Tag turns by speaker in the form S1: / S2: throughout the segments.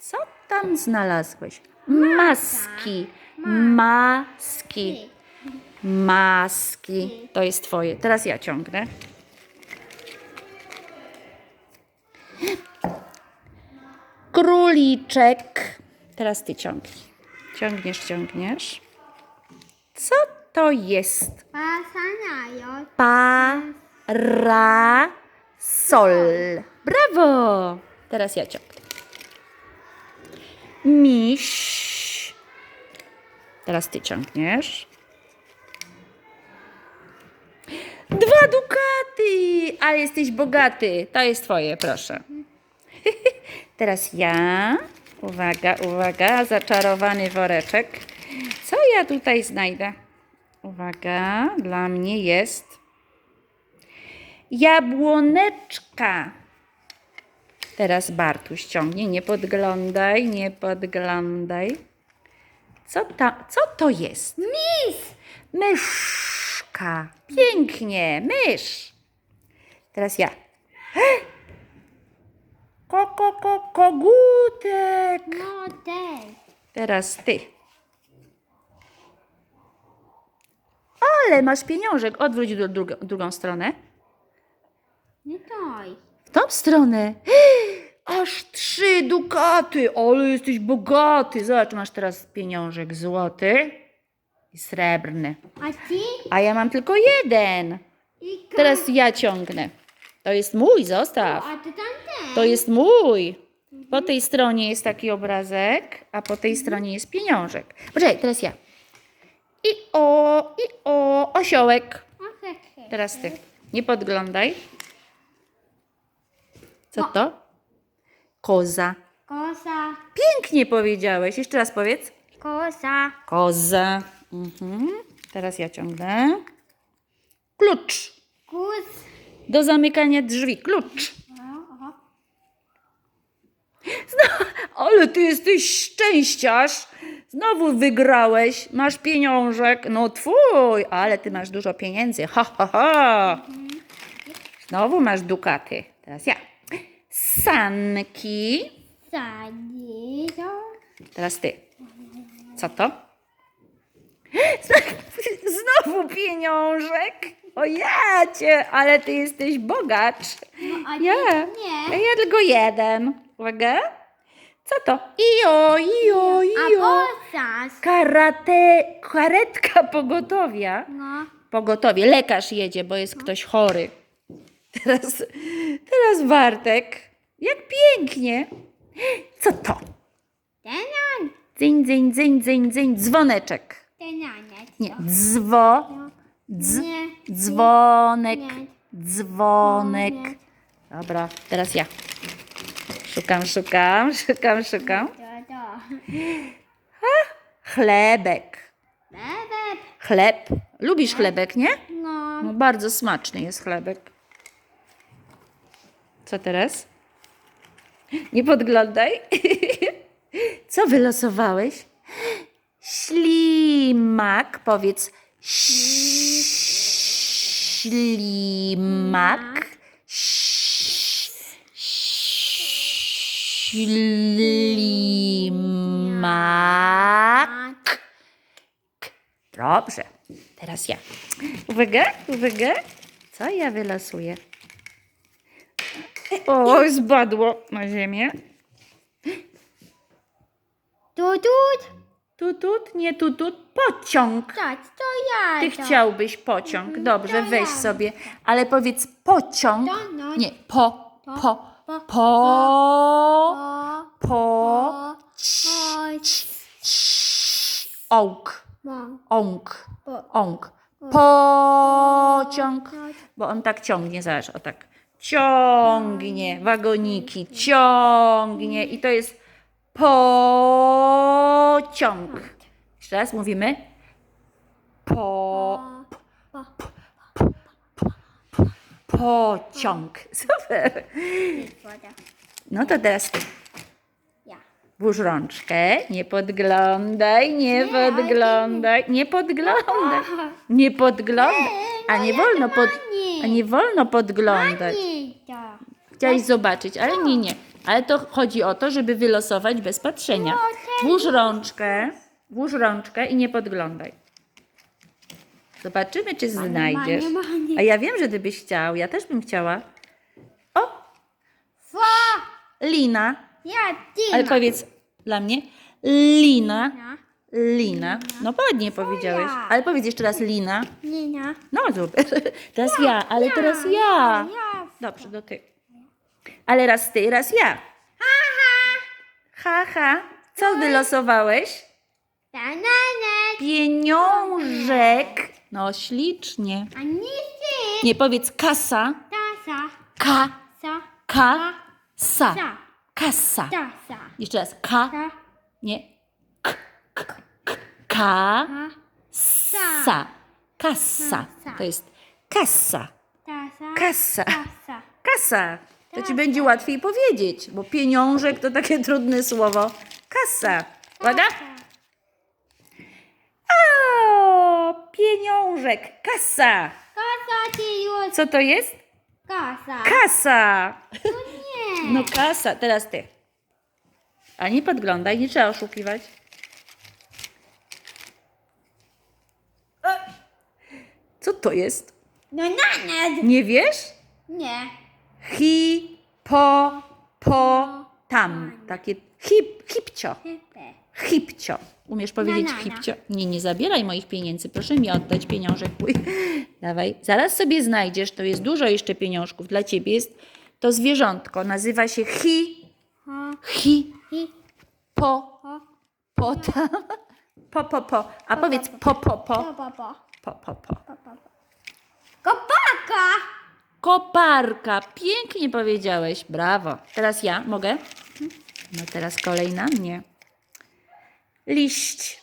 S1: Co tam znalazłeś? Maski. Maski. Maski. To jest twoje. Teraz ja ciągnę. Króliczek. Teraz ty ciągnij. Ciągniesz, ciągniesz. Co to jest? Parasol. Brawo! Teraz ja ciągnę. Miś. Teraz ty ciągniesz. Dwa dukaty! Ale jesteś bogaty. To jest twoje, proszę. Teraz ja. Uwaga, uwaga, zaczarowany woreczek. Co ja tutaj znajdę? Uwaga, dla mnie jest jabłoneczka. Teraz Bartuś ciągnie, nie podglądaj, nie podglądaj. Co, ta, co to jest?
S2: Mis.
S1: Myszka. Pięknie, mysz. Teraz ja. Ko, ko, ko, kogutek.
S2: Model.
S1: Teraz ty. Ale masz pieniążek. Odwróć do drugą, drugą stronę.
S2: Nie toj.
S1: W tą stronę. Aż trzy dukaty. Ale jesteś bogaty. Zobacz, masz teraz pieniążek złoty i srebrny.
S2: A ty?
S1: A ja mam tylko jeden.
S2: I ka-
S1: Teraz ja ciągnę. To jest mój, zostaw.
S2: A ty tamten.
S1: To jest mój. Po tej stronie jest taki obrazek, a po tej stronie jest pieniążek. Poczekaj, teraz ja. I o, i o, osiołek.
S2: Okej.
S1: Teraz ty. Nie podglądaj. Co to? Koza.
S2: Kosa.
S1: Pięknie powiedziałeś. Jeszcze raz powiedz.
S2: Kosa.
S1: Koza. Mhm. Teraz ja ciągnę. Klucz.
S2: Kus.
S1: Do zamykania drzwi. Klucz.
S2: Aha, aha.
S1: Ale ty jesteś szczęściarz. Znowu wygrałeś. Masz pieniążek. No twój. Ale ty masz dużo pieniędzy. Ha, ha, ha. Znowu masz dukaty. Teraz ja. Sanki.
S2: Sadido.
S1: Teraz ty. Co to? Znowu pieniążek. O ja cię, ale ty jesteś bogacz.
S2: No, a
S1: Ja.
S2: nie.
S1: Ja tylko jeden. Uwaga. Co to? Ijo, ijo, ijo. Karate, karetka pogotowia.
S2: No.
S1: Pogotowie. Lekarz jedzie, bo jest ktoś chory. Teraz, teraz Bartek. Jak pięknie. Co to?
S2: Tenan.
S1: Dzyń, dzyń, dzyń, dzyń, dzyń. Dzwoneczek.
S2: Tenaniec.
S1: Nie, dzwo, dz,
S2: Nie.
S1: dzwonek,
S2: Nie.
S1: dzwonek.
S2: Nie.
S1: Dobra, teraz ja. Szukam, szukam, szukam, szukam.
S2: To, to.
S1: Chlebek. Chleb. Lubisz chlebek, nie?
S2: No.
S1: No, bardzo smaczny jest chlebek. Co teraz? Nie podglądaj. Co wylosowałeś? Ślimak. Powiedz ślimak. Ślimak. Dobrze. Teraz ja. Uwaga, uwaga. Co ja wylosuję? O, zbadło na ziemię.
S2: Tutut.
S1: Tutut, nie tutut, pociąg.
S2: Tak, to ja.
S1: Ty
S2: to.
S1: chciałbyś pociąg. Dobrze,
S2: to
S1: weź sobie. Ale powiedz pociąg.
S2: To, no.
S1: Nie, po, po,
S2: po,
S1: po, po, ąk,
S2: Po.
S1: ąk. Pociąg. Bo on tak ciągnie, zobacz, o tak. Ciągnie, wagoniki, ciągnie i to jest pociąg. Jeszcze raz mówimy. Po,
S2: Po.
S1: pociąg. Super. No to teraz ty. Włóż rączkę, nie podglądaj, nie podglądaj, nie podglądaj, nie podglądaj, a nie wolno pod, a nie wolno podglądać.
S2: To.
S1: Chciałeś zobaczyć, ale nie, nie. Ale to chodzi o to, żeby wylosować bez patrzenia.
S2: No, tak.
S1: Włóż rączkę, włóż rączkę i nie podglądaj. Zobaczymy, czy znajdziesz. A ja wiem, że ty byś chciał. Ja też bym chciała. O, lina.
S2: Ja.
S1: Ale powiedz dla mnie. Lina. Lina. No ładnie powiedziałeś.
S2: ja.
S1: Ale powiedz jeszcze raz lina.
S2: Nina.
S1: No super. Teraz ja, ale teraz ja.
S2: Ja.
S1: Dobrze, do ty. Ale raz ty, raz ja. Ha, ha. Co wylosowałeś?
S2: Bananek.
S1: Pieniążek. No ślicznie.
S2: A nie ty.
S1: Nie powiedz kasa.
S2: Tasa.
S1: Ka,
S2: Sa.
S1: ka, sa.
S2: Sa.
S1: Kasa.
S2: Tasa.
S1: Jeszcze raz. Ka, nie. Ka, sa. Kasa.
S2: Kasa.
S1: To jest kasa.
S2: Tasa.
S1: Kasa.
S2: Tasa.
S1: Kasa. To ci
S2: Kasa.
S1: będzie łatwiej powiedzieć, bo pieniążek to takie trudne słowo. Kasa. Uwaga. O, pieniążek. Kasa.
S2: Kasa już.
S1: Co to jest?
S2: Kasa.
S1: Kasa.
S2: Nie.
S1: No kasa. Teraz ty. A nie podglądaj, nie trzeba oszukiwać. E, Co to jest?
S2: No nanet.
S1: Nie wiesz?
S2: Nie.
S1: Hi, po, po, tam. Takie hip, hipcio. Hipcio. Umiesz powiedzieć hipcio? Nie, nie zabieraj moich pieniędzy. Proszę mi oddać pieniążek mój. Dawaj. Zaraz sobie znajdziesz. To jest dużo jeszcze pieniążków. Dla ciebie jest to zwierzątko. Nazywa się hi, hi,
S2: Hi.
S1: po,
S2: Ho.
S1: po, tam. Po, po, po. A powiedz po, po, po.
S2: Po, po, po.
S1: Po, po, po.
S2: Kopaka.
S1: Koparka. Pięknie powiedziałeś. Brawo. Teraz ja mogę? No teraz kolej na mnie. Liść.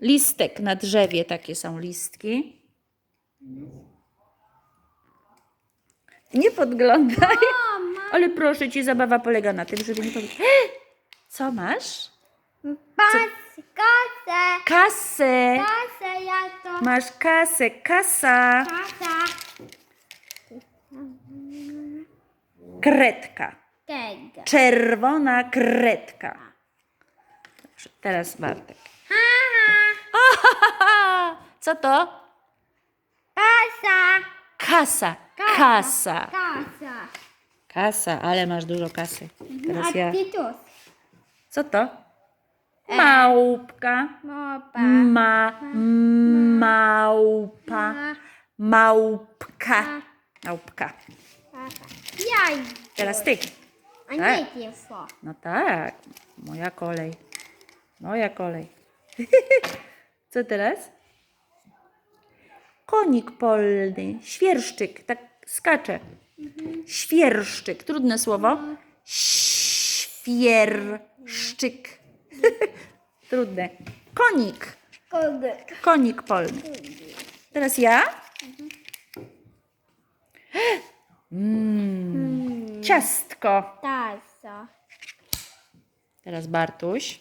S1: Listek na drzewie, takie są listki. Nie podglądaj.
S2: Mama.
S1: Ale proszę cię, zabawa polega na tym, żeby nie powiedzieć. Co masz?
S2: Pas. Kasę.
S1: Kasę.
S2: Kasę.
S1: Masz kasę, kasa.
S2: Kasa.
S1: Kredka.
S2: Tego.
S1: Czerwona kredka. Dobrze, teraz Bartek.
S2: Ha,
S1: Co to?
S2: Kasa.
S1: Kasa. Kasa.
S2: Kasa.
S1: Kasa, ale masz dużo kasy. Teraz ja. Co to? Małpka.
S2: Mopa.
S1: Ma, małpa,
S2: Ma.
S1: małpka, małpka.
S2: Jaj.
S1: Teraz ty.
S2: A nie ty fo.
S1: No tak, moja kolej. Moja kolej. Co teraz? Konik polny, świerszczyk, tak skacze. Świerszczyk, trudne słowo. Świerszczyk. Trudne. Konik,
S2: Kogo.
S1: konik polny. Teraz ja? Mm, ciastko.
S2: Tasa.
S1: Teraz Bartuś.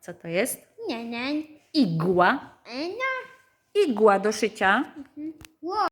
S1: Co to jest?
S2: Nie, nie.
S1: Igła.
S2: No.
S1: Igła do szycia.
S2: Ło.